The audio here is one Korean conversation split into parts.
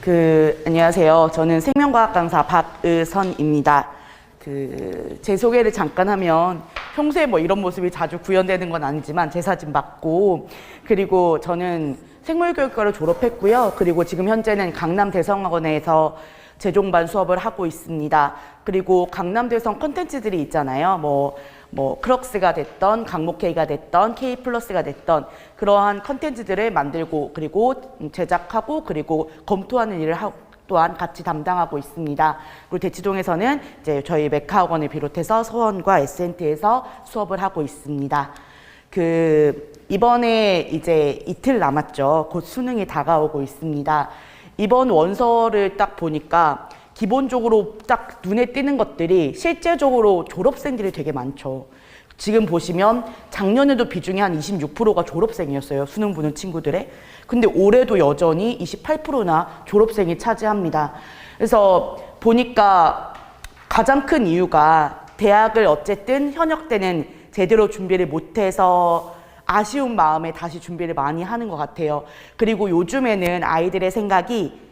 그 안녕하세요. 저는 생명과학 강사 박의선입니다. 그 제 소개를 잠깐 하면 평소에 뭐 이런 모습이 자주 구현되는 건 아니지만 제 사진 맞고 그리고 저는 생물교육과를 졸업했고요. 그리고 지금 현재는 강남 대성학원에서 재종반 수업을 하고 있습니다. 그리고 강남 대성 컨텐츠들이 있잖아요. 뭐, 뭐, 크럭스가 됐던, 강목K가 됐던, K 플러스가 됐던, 그러한 컨텐츠들을 만들고, 그리고 제작하고, 그리고 검토하는 일을 하, 또한 같이 담당하고 있습니다. 그리고 대치동에서는 이제 저희 메카학원을 비롯해서 서원과 SNT에서 수업을 하고 있습니다. 그, 이번에 이제 이틀 남았죠. 곧 수능이 다가오고 있습니다. 이번 원서를 딱 보니까 기본적으로 딱 눈에 띄는 것들이 실제적으로 졸업생들이 되게 많죠. 지금 보시면 작년에도 비중이 한 26%가 졸업생이었어요. 수능 보는 친구들의. 근데 올해도 여전히 28%나 졸업생이 차지합니다. 그래서 보니까 가장 큰 이유가 대학을 어쨌든 현역 때는 제대로 준비를 못해서 아쉬운 마음에 다시 준비를 많이 하는 것 같아요. 그리고 요즘에는 아이들의 생각이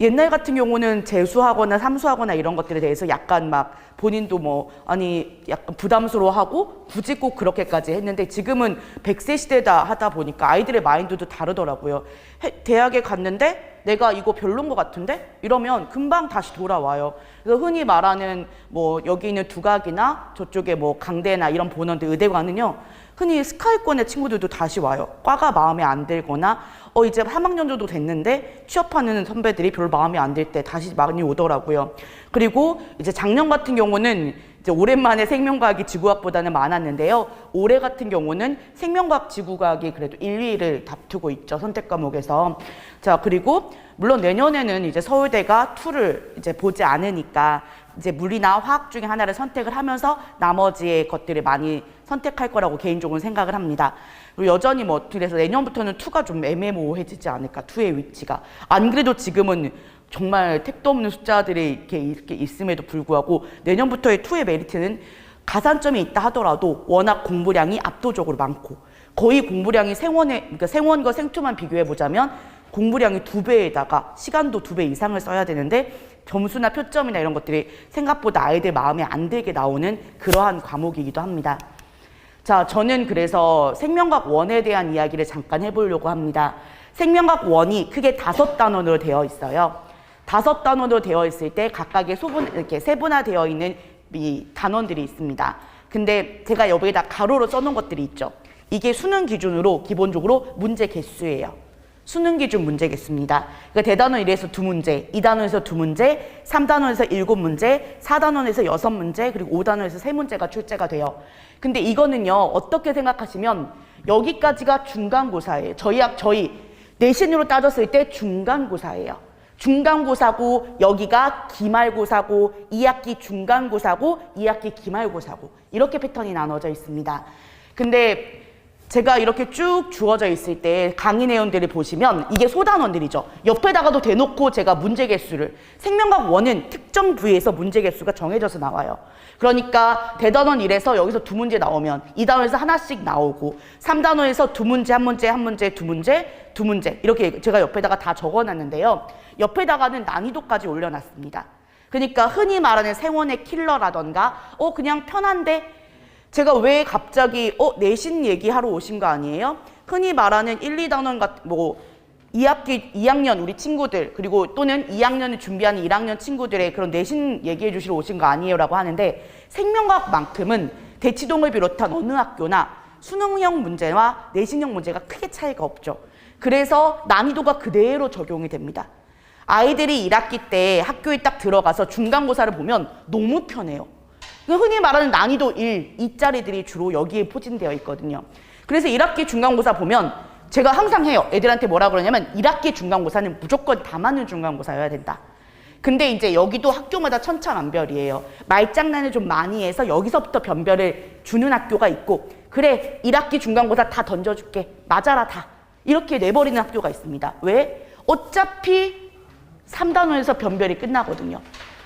옛날 같은 경우는 재수하거나 삼수하거나 이런 것들에 대해서 약간 막 본인도 뭐 아니 약간 부담스러워하고 굳이 꼭 그렇게까지 했는데 지금은 100세 시대다 하다 보니까 아이들의 마인드도 다르더라고요. 해- 대학에 갔는데 내가 이거 별론 것 같은데 이러면 금방 다시 돌아와요. 그래서 흔히 말하는 뭐 여기 있는 두각이나 저쪽에 뭐 강대나 이런 본원들 의대관은요. 흔히 스카이권의 친구들도 다시 와요. 과가 마음에 안 들거나 어 이제 3학년 정도 됐는데 취업하는 선배들이 별 마음에 안 들 때 다시 많이 오더라고요. 그리고 이제 작년 같은 경우는 이제 오랜만에 생명과학이 지구학보다는 많았는데요. 올해 같은 경우는 생명과학 지구과학이 그래도 1, 2위를 다투고 있죠. 선택 과목에서. 자, 그리고 물론 내년에는 이제 서울대가 툴을 이제 보지 않으니까 이제 물리나 화학 중에 하나를 선택을 하면서 나머지의 것들을 많이 선택할 거라고 개인적으로 생각을 합니다. 그리고 여전히 뭐 그래서 내년부터는 투가 좀 애매모호해지지 않을까 투의 위치가 안 그래도 지금은 정말 택도 없는 숫자들이 이렇게 이렇게 있음에도 불구하고 내년부터의 투의 메리트는 가산점이 있다 하더라도 워낙 공부량이 압도적으로 많고 거의 공부량이 생원에 그러니까 생원과 생투만 비교해 보자면 공부량이 두 배에다가 시간도 두 배 이상을 써야 되는데 점수나 표점이나 이런 것들이 생각보다 아이들 마음에 안 들게 나오는 그러한 과목이기도 합니다. 자, 저는 그래서 생명학 원에 대한 이야기를 잠깐 해보려고 합니다. 생명학 원이 크게 다섯 단원으로 되어 있어요. 다섯 단원으로 되어 있을 때 각각의 소분 이렇게 세분화되어 있는 이 단원들이 있습니다. 근데 제가 여기에다 가로로 써놓은 것들이 있죠. 이게 수능 기준으로 기본적으로 문제 개수예요. 수능 기준 문제 개수입니다. 그러니까 대단원 1에서 두 문제, 2단원에서 두 문제, 3단원에서 일곱 문제, 4단원에서 여섯 문제, 그리고 5단원에서 세 문제가 출제가 돼요. 근데 이거는요, 어떻게 생각하시면 여기까지가 중간고사예요. 저희 학, 저희 내신으로 따졌을 때 중간고사예요. 중간고사고 여기가 기말고사고 2학기 중간고사고 2학기 기말고사고 이렇게 패턴이 나눠져 있습니다. 근데 제가 이렇게 쭉 주어져 있을 때 강의 내용들을 보시면 이게 소단원들이죠. 옆에다가도 대놓고 제가 문제 개수를 생명학 원은 특정 부위에서 문제 개수가 정해져서 나와요. 그러니까 대단원 1에서 여기서 두 문제 나오면 2단원에서 하나씩 나오고 3단원에서 두 문제 한 문제 한 문제 두 문제 두 문제 이렇게 제가 옆에다가 다 적어놨는데요. 옆에다가는 난이도까지 올려놨습니다. 그러니까 흔히 말하는 생원의 킬러라던가 어 그냥 편한데 제가 왜 갑자기 어 내신 얘기하러 오신 거 아니에요? 흔히 말하는 1, 2단원 같은 뭐 2학기 2학년 우리 친구들 그리고 또는 2학년을 준비하는 1학년 친구들의 그런 내신 얘기해 주시러 오신 거 아니에요라고 하는데 생명과학만큼은 대치동을 비롯한 어느 학교나 수능형 문제와 내신형 문제가 크게 차이가 없죠. 그래서 난이도가 그대로 적용이 됩니다. 아이들이 1학기 때 학교에 딱 들어가서 중간고사를 보면 너무 편해요. 그 흔히 말하는 난이도 1, 2짜리들이 주로 여기에 포진되어 있거든요. 그래서 1학기 중간고사 보면 제가 항상 해요. 애들한테 뭐라 그러냐면 1학기 중간고사는 무조건 다 맞는 중간고사여야 된다. 근데 이제 여기도 학교마다 천차만별이에요. 말장난을 좀 많이 해서 여기서부터 변별을 주는 학교가 있고 그래 1학기 중간고사 다 던져줄게 맞아라 다 이렇게 내버리는 학교가 있습니다. 왜? 어차피 3단원에서 변별이 끝나거든요.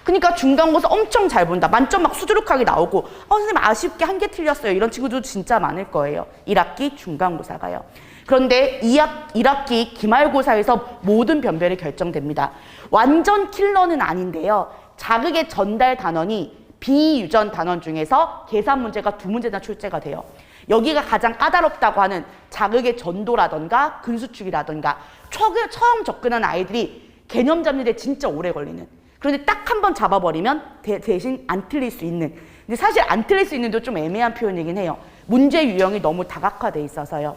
그러니까 중간고사 엄청 잘 본다. 만점 막 수두룩하게 나오고 어 선생님 아쉽게 한 개 틀렸어요. 이런 친구도 진짜 많을 거예요. 1학기 중간고사가요. 그런데 2학, 1학기 기말고사에서 모든 변별이 결정됩니다. 완전 킬러는 아닌데요. 자극의 전달 단원이 비유전 단원 중에서 계산 문제가 두 문제나 출제가 돼요. 여기가 가장 까다롭다고 하는 자극의 전도라던가 근수축이라던가 처음, 접근한 아이들이 개념 잡는 데 진짜 오래 걸리는 그런데 딱 한 번 잡아버리면 대, 대신 안 틀릴 수 있는 근데 사실 안 틀릴 수 있는도 좀 애매한 표현이긴 해요 문제 유형이 너무 다각화돼 있어서요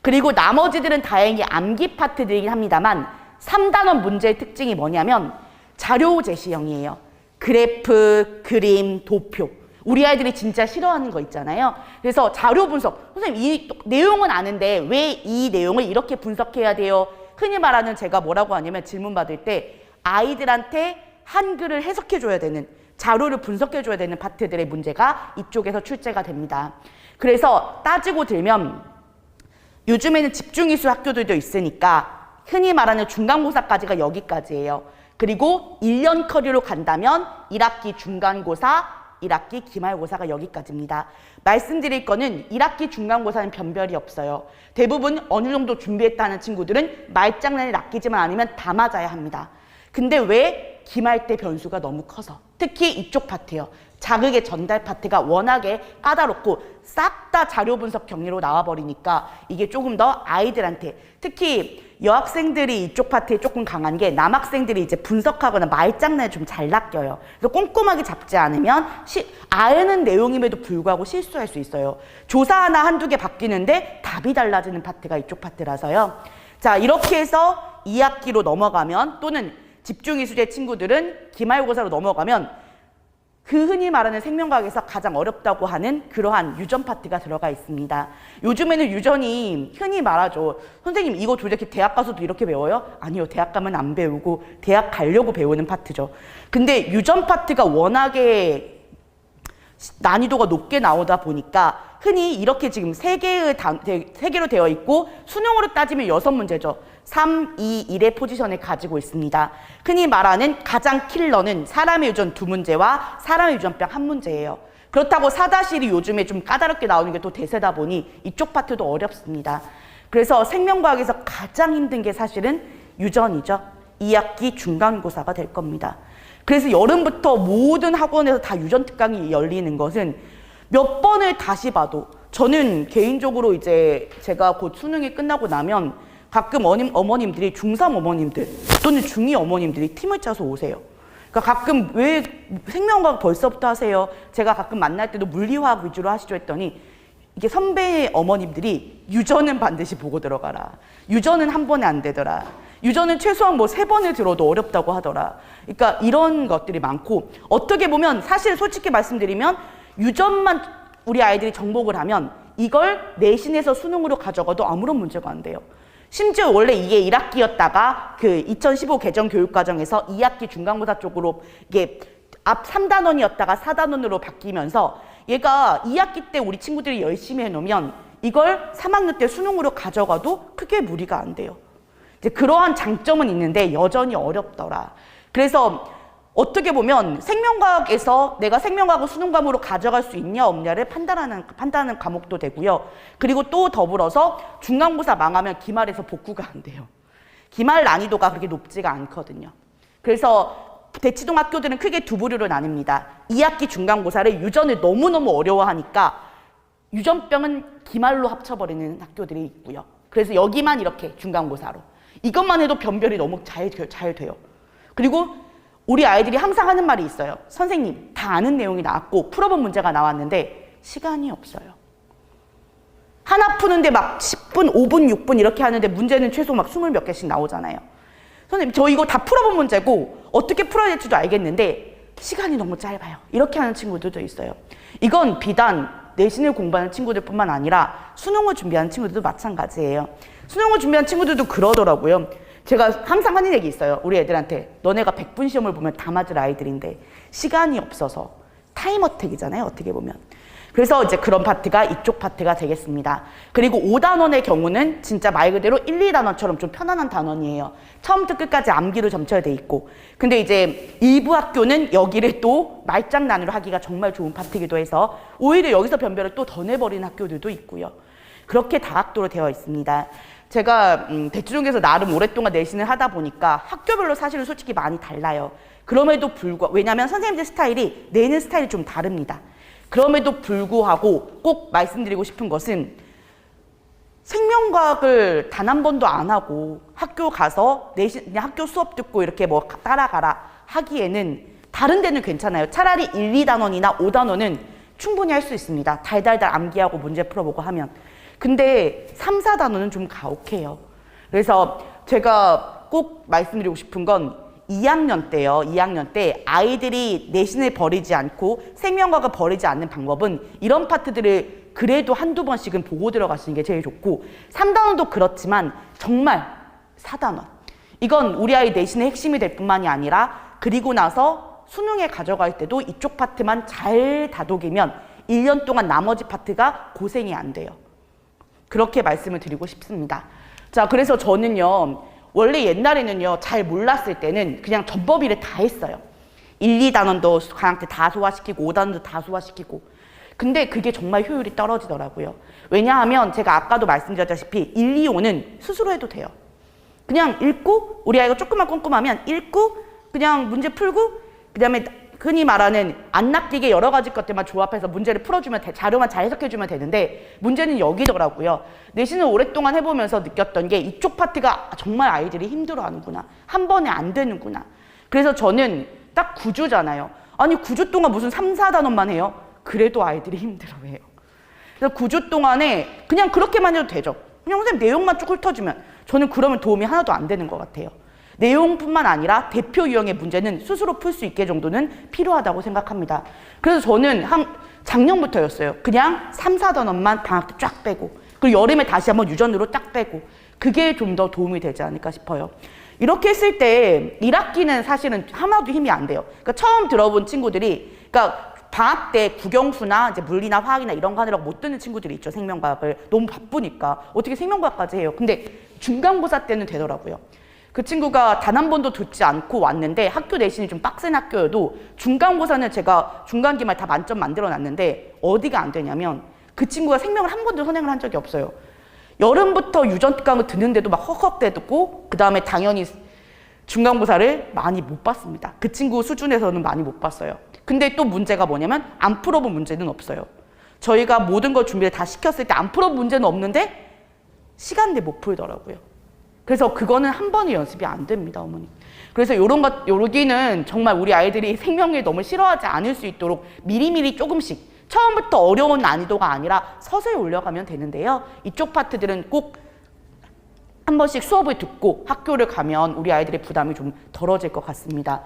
그리고 나머지들은 다행히 암기 파트들이긴 합니다만 3단원 문제의 특징이 뭐냐면 자료 제시형이에요 그래프, 그림, 도표 우리 아이들이 진짜 싫어하는 거 있잖아요. 그래서 자료 분석. 선생님, 이 내용은 아는데 왜 이 내용을 이렇게 분석해야 돼요? 흔히 말하는 제가 뭐라고 하냐면 질문 받을 때 아이들한테 한글을 해석해 줘야 되는 자료를 분석해 줘야 되는 파트들의 문제가 이쪽에서 출제가 됩니다. 그래서 따지고 들면 요즘에는 집중이수 학교들도 있으니까 흔히 말하는 중간고사까지가 여기까지예요. 그리고 1년 커리로 간다면 1학기 중간고사, 1학기 기말고사가 여기까지입니다. 말씀드릴 거는 1학기 중간고사는 변별이 없어요. 대부분 어느 정도 준비했다는 친구들은 말장난이 낚이지만 않으면 다 맞아야 합니다. 근데 왜 기말 때 변수가 너무 커서 특히 이쪽 파트요. 자극의 전달 파트가 워낙에 까다롭고 싹 다 자료 분석 경리로 나와버리니까 이게 조금 더 아이들한테 특히 여학생들이 이쪽 파트에 조금 강한 게 남학생들이 이제 분석하거나 말장난에 좀 잘 낚여요. 그래서 꼼꼼하게 잡지 않으면 시, 아는 내용임에도 불구하고 실수할 수 있어요. 조사 하나 한두 개 바뀌는데 답이 달라지는 파트가 이쪽 파트라서요. 자 이렇게 해서 2학기로 넘어가면 또는 집중이수제 친구들은 기말고사로 넘어가면 그 흔히 말하는 생명과학에서 가장 어렵다고 하는 그러한 유전 파트가 들어가 있습니다. 요즘에는 유전이 흔히 말하죠. 선생님 이거 도대체 대학 가서도 이렇게 배워요? 아니요. 대학 가면 안 배우고 대학 가려고 배우는 파트죠. 근데 유전 파트가 워낙에 난이도가 높게 나오다 보니까 흔히 이렇게 지금 세 개의 단, 세 개로 되어 있고 수능으로 따지면 여섯 문제죠. 3, 2, 1의 포지션을 가지고 있습니다. 흔히 말하는 가장 킬러는 사람의 유전 두 문제와 사람의 유전병 한 문제예요. 그렇다고 사다실이 요즘에 좀 까다롭게 나오는 게 또 대세다 보니 이쪽 파트도 어렵습니다. 그래서 생명과학에서 가장 힘든 게 사실은 유전이죠. 2학기 중간고사가 될 겁니다. 그래서 여름부터 모든 학원에서 다 유전 특강이 열리는 것은 몇 번을 다시 봐도 저는 개인적으로 이제 제가 곧 수능이 끝나고 나면 가끔 어님, 어머님들이 중3 어머님들 또는 중2 어머님들이 팀을 짜서 오세요. 그러니까 가끔 왜 생명과학 벌써부터 하세요? 제가 가끔 만날 때도 물리화학 위주로 하시죠 했더니 이게 선배 어머님들이 유전은 반드시 보고 들어가라. 유전은 한 번에 안 되더라. 유전은 최소한 뭐 세 번을 들어도 어렵다고 하더라. 그러니까 이런 것들이 많고 어떻게 보면 사실 솔직히 말씀드리면 유전만 우리 아이들이 정복을 하면 이걸 내신에서 수능으로 가져가도 아무런 문제가 안 돼요. 심지어 원래 이게 1학기였다가 그 2015 개정 교육과정에서 2학기 중간고사 쪽으로 이게 앞 3단원이었다가 4단원으로 바뀌면서 얘가 2학기 때 우리 친구들이 열심히 해놓으면 이걸 3학년 때 수능으로 가져가도 크게 무리가 안 돼요. 이제 그러한 장점은 있는데 여전히 어렵더라. 그래서 어떻게 보면 생명과학에서 내가 생명과학을 수능 과목으로 가져갈 수 있냐 없냐를 판단하는 판단하는 과목도 되고요. 그리고 또 더불어서 중간고사 망하면 기말에서 복구가 안 돼요. 기말 난이도가 그렇게 높지가 않거든요. 그래서 대치동 학교들은 크게 두 부류로 나뉩니다. 2학기 중간고사를 유전을 너무너무 어려워하니까 유전병은 기말로 합쳐버리는 학교들이 있고요. 그래서 여기만 이렇게 중간고사로. 이것만 해도 변별이 너무 잘, 잘 돼요. 그리고 우리 아이들이 항상 하는 말이 있어요. 선생님, 다 아는 내용이 나왔고 풀어본 문제가 나왔는데 시간이 없어요. 하나 푸는데 막 10분, 5분, 6분 이렇게 하는데 문제는 최소 막 20몇 개씩 나오잖아요. 선생님, 저 이거 다 풀어본 문제고 어떻게 풀어야 될지도 알겠는데 시간이 너무 짧아요. 이렇게 하는 친구들도 있어요. 이건 비단 내신을 공부하는 친구들뿐만 아니라 수능을 준비하는 친구들도 마찬가지예요. 수능을 준비하는 친구들도 그러더라고요. 제가 항상 하는 얘기 있어요. 우리 애들한테. 너네가 100분 시험을 보면 다 맞을 아이들인데 시간이 없어서 타임 어택이잖아요. 어떻게 보면. 그래서 이제 그런 파트가 이쪽 파트가 되겠습니다. 그리고 5단원의 경우는 진짜 말 그대로 1, 2단원처럼 좀 편안한 단원이에요. 처음부터 끝까지 암기로 점철돼 있고. 근데 이제 일부 학교는 여기를 또 말장난으로 하기가 정말 좋은 파트이기도 해서 오히려 여기서 변별을 또 더 내버리는 학교들도 있고요. 그렇게 다학도로 되어 있습니다. 제가 음, 대치동에서 나름 오랫동안 내신을 하다 보니까 학교별로 사실은 솔직히 많이 달라요. 그럼에도 불구하고 왜냐하면 선생님들 스타일이 내는 스타일이 좀 다릅니다. 그럼에도 불구하고 꼭 말씀드리고 싶은 것은 생명과학을 단 한 번도 안 하고 학교 가서 내신 그냥 학교 수업 듣고 이렇게 뭐 따라가라 하기에는 다른 데는 괜찮아요. 차라리 1, 2단원이나 5단원은 충분히 할 수 있습니다. 달달달 암기하고 문제 풀어보고 하면. 근데 3, 4단원은 좀 가혹해요. 그래서 제가 꼭 말씀드리고 싶은 건 2학년 때요. 2학년 때 아이들이 내신을 버리지 않고 생명과학을 버리지 않는 방법은 이런 파트들을 그래도 한두 번씩은 보고 들어가시는 게 제일 좋고 3단원도 그렇지만 정말 4단원 이건 우리 아이 내신의 핵심이 될 뿐만이 아니라 그리고 나서 수능에 가져갈 때도 이쪽 파트만 잘 다독이면 1년 동안 나머지 파트가 고생이 안 돼요. 그렇게 말씀을 드리고 싶습니다. 자, 그래서 저는요, 원래 옛날에는요, 잘 몰랐을 때는 그냥 전법일을 다 했어요. 1, 2단원도 강학 때 다 소화시키고, 5단원도 다 소화시키고. 근데 그게 정말 효율이 떨어지더라고요. 왜냐하면 제가 아까도 말씀드렸다시피 1, 2, 5는 스스로 해도 돼요. 그냥 읽고, 우리 아이가 조금만 꼼꼼하면 읽고, 그냥 문제 풀고, 그 다음에 흔히 말하는 안 낚이게 여러 가지 것들만 조합해서 문제를 풀어주면 돼, 자료만 잘 해석해주면 되는데 문제는 여기더라고요. 내신을 오랫동안 해보면서 느꼈던 게 이쪽 파트가 정말 아이들이 힘들어하는구나. 한 번에 안 되는구나. 그래서 저는 딱 9주잖아요. 아니 9주 동안 무슨 3, 4단원만 해요? 그래도 아이들이 힘들어해요. 그래서 9주 동안에 그냥 그렇게만 해도 되죠. 그냥 선생님 내용만 쭉 훑어주면 저는 그러면 도움이 하나도 안 되는 것 같아요. 내용뿐만 아니라 대표 유형의 문제는 스스로 풀 수 있게 정도는 필요하다고 생각합니다. 그래서 저는 한 작년부터였어요. 그냥 3, 4단원만 방학 때 쫙 빼고 그리고 여름에 다시 한번 유전으로 딱 빼고 그게 좀 더 도움이 되지 않을까 싶어요. 이렇게 했을 때 1학기는 사실은 하나도 힘이 안 돼요. 그러니까 처음 들어본 친구들이 그러니까 방학 때 국영수나 이제 물리나 화학이나 이런 거 하느라고 못 듣는 친구들이 있죠. 생명과학을 너무 바쁘니까 어떻게 생명과학까지 해요. 근데 중간고사 때는 되더라고요. 그 친구가 단 한 번도 듣지 않고 왔는데 학교 내신이 좀 빡센 학교여도 중간고사는 제가 중간 기말 다 만점 만들어 놨는데 어디가 안 되냐면 그 친구가 생명을 한 번도 선행을 한 적이 없어요. 여름부터 유전강을 듣는데도 막 헉헉대고 그 다음에 당연히 중간고사를 많이 못 봤습니다. 그 친구 수준에서는 많이 못 봤어요. 근데 또 문제가 뭐냐면 안 풀어본 문제는 없어요. 저희가 모든 걸 준비를 다 시켰을 때 안 풀어본 문제는 없는데 시간 내못 풀더라고요. 그래서 그거는 한 번의 연습이 안 됩니다, 어머니. 그래서 요런 것, 요기는 정말 우리 아이들이 생명을 너무 싫어하지 않을 수 있도록 미리미리 조금씩 처음부터 어려운 난이도가 아니라 서서히 올려가면 되는데요. 이쪽 파트들은 꼭 한 번씩 수업을 듣고 학교를 가면 우리 아이들의 부담이 좀 덜어질 것 같습니다.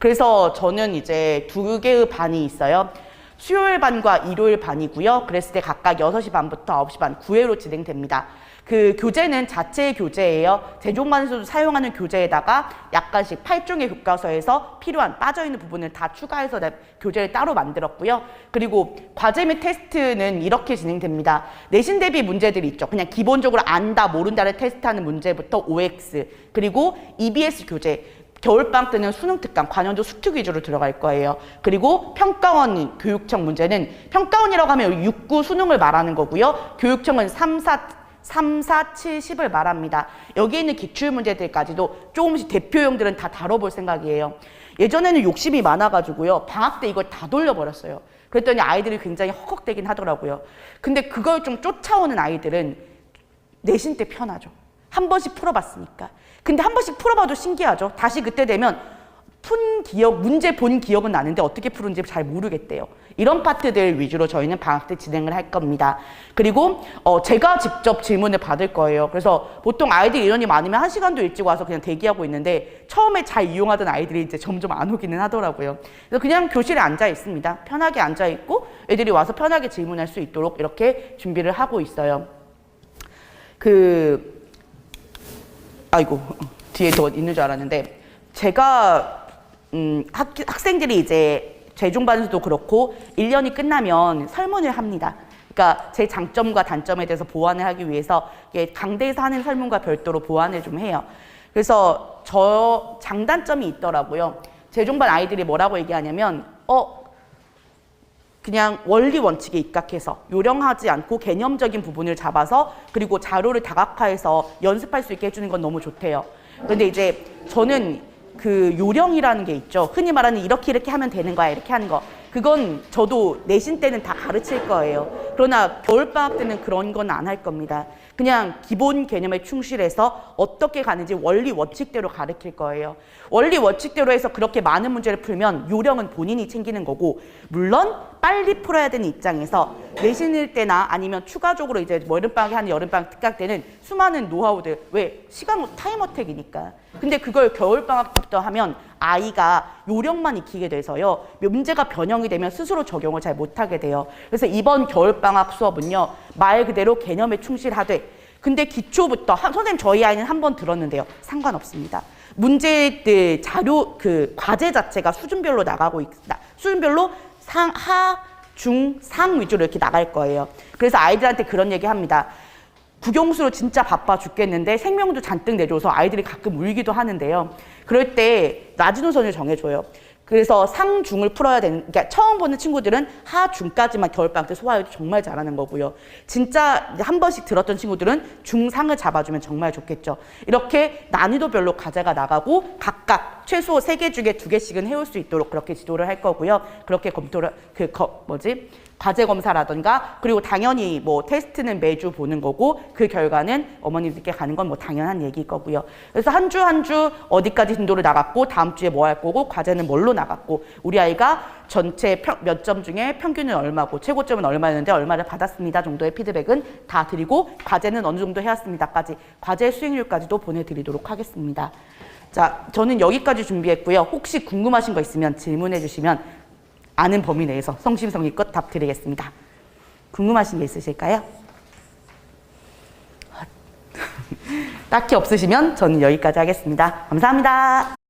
그래서 저는 이제 두 개의 반이 있어요. 수요일 반과 일요일 반이고요. 그랬을 때 각각 6시 반부터 9시 반 9회로 진행됩니다. 그 교재는 자체 교재예요. 제종반에서도 사용하는 교재에다가 약간씩 8종의 교과서에서 필요한 빠져있는 부분을 다 추가해서 내- 교재를 따로 만들었고요. 그리고 과제 및 테스트는 이렇게 진행됩니다. 내신 대비 문제들이 있죠. 그냥 기본적으로 안다, 모른다를 테스트하는 문제부터 OX, 그리고 EBS 교재, 겨울방학 때는 수능 특강, 관연도 수특 위주로 들어갈 거예요. 그리고 평가원 교육청 문제는 평가원이라고 하면 6, 9 수능을 말하는 거고요. 교육청은 3, 4, 3, 4, 7, 10을 말합니다. 여기 있는 기출 문제들까지도 조금씩 대표형들은 다 다뤄볼 생각이에요. 예전에는 욕심이 많아가지고요. 방학 때 이걸 다 돌려버렸어요. 그랬더니 아이들이 굉장히 헉헉대긴 하더라고요. 근데 그걸 좀 쫓아오는 아이들은 내신 때 편하죠. 한 번씩 풀어봤으니까. 근데 한 번씩 풀어봐도 신기하죠. 다시 그때 되면 푼 기억, 문제 본 기억은 나는데 어떻게 푸는지 잘 모르겠대요. 이런 파트들 위주로 저희는 방학 때 진행을 할 겁니다. 그리고 어, 제가 직접 질문을 받을 거예요. 그래서 보통 아이들 인원이 많으면 한 시간도 일찍 와서 그냥 대기하고 있는데 처음에 잘 이용하던 아이들이 이제 점점 안 오기는 하더라고요. 그래서 그냥 교실에 앉아 있습니다. 편하게 앉아 있고 애들이 와서 편하게 질문할 수 있도록 이렇게 준비를 하고 있어요. 그 아이고 뒤에 더 있는 줄 알았는데 제가 음, 학, 학생들이 이제 재종반에서도 그렇고 1년이 끝나면 설문을 합니다. 그러니까 제 장점과 단점에 대해서 보완을 하기 위해서 강대에서 하는 설문과 별도로 보완을 좀 해요. 그래서 저 장단점이 있더라고요. 재종반 아이들이 뭐라고 얘기하냐면 어 그냥 원리 원칙에 입각해서 요령하지 않고 개념적인 부분을 잡아서 그리고 자료를 다각화해서 연습할 수 있게 해주는 건 너무 좋대요. 근데 이제 저는 그 요령이라는 게 있죠. 흔히 말하는 이렇게 이렇게 하면 되는 거야 이렇게 하는 거. 그건 저도 내신 때는 다 가르칠 거예요. 그러나 겨울방학 때는 그런 건 안 할 겁니다. 그냥 기본 개념에 충실해서 어떻게 가는지 원리 원칙대로 가르칠 거예요. 원리 원칙대로 해서 그렇게 많은 문제를 풀면 요령은 본인이 챙기는 거고 물론 빨리 풀어야 되는 입장에서 내신일 때나 아니면 추가적으로 이제 뭐 여름방학에 하는 여름방학 특강 때는 수많은 노하우들 왜 시간 타임 어택이니까 근데 그걸 겨울방학부터 하면 아이가 요령만 익히게 돼서요 문제가 변형이 되면 스스로 적용을 잘 못하게 돼요 그래서 이번 겨울방학 수업은요 말 그대로 개념에 충실하되 근데 기초부터 한, 선생님 저희 아이는 한 번 들었는데요 상관없습니다 문제들 자료 그 과제 자체가 수준별로 나가고 있다 수준별로 상, 하, 중, 상 위주로 이렇게 나갈 거예요. 그래서 아이들한테 그런 얘기 합니다. 국영수로 진짜 바빠 죽겠는데 생명도 잔뜩 내줘서 아이들이 가끔 울기도 하는데요. 그럴 때 낮은 우선을 정해줘요. 그래서 상, 중을 풀어야 되는, 그러니까 처음 보는 친구들은 하, 중까지만 겨울방학 때 소화해도 정말 잘하는 거고요. 진짜 한 번씩 들었던 친구들은 중, 상을 잡아주면 정말 좋겠죠. 이렇게 난이도별로 과제가 나가고 각각 최소 세 개 중에 두 개씩은 해올 수 있도록 그렇게 지도를 할 거고요. 그렇게 검토를, 그, 거, 뭐지? 과제 검사라던가 그리고 당연히 뭐 테스트는 매주 보는 거고 그 결과는 어머님들께 가는 건 뭐 당연한 얘기일 거고요. 그래서 한 주 한 주 어디까지 진도를 나갔고 다음 주에 뭐 할 거고 과제는 뭘로 나갔고 우리 아이가 전체 몇 점 중에 평균은 얼마고 최고점은 얼마였는데 얼마를 받았습니다 정도의 피드백은 다 드리고 과제는 어느 정도 해왔습니다까지 과제 수행률까지도 보내드리도록 하겠습니다. 자, 저는 여기까지 준비했고요. 혹시 궁금하신 거 있으면 질문해 주시면 아는 범위 내에서 성심성의껏 답 드리겠습니다. 궁금하신 게 있으실까요? 딱히 없으시면 저는 여기까지 하겠습니다. 감사합니다.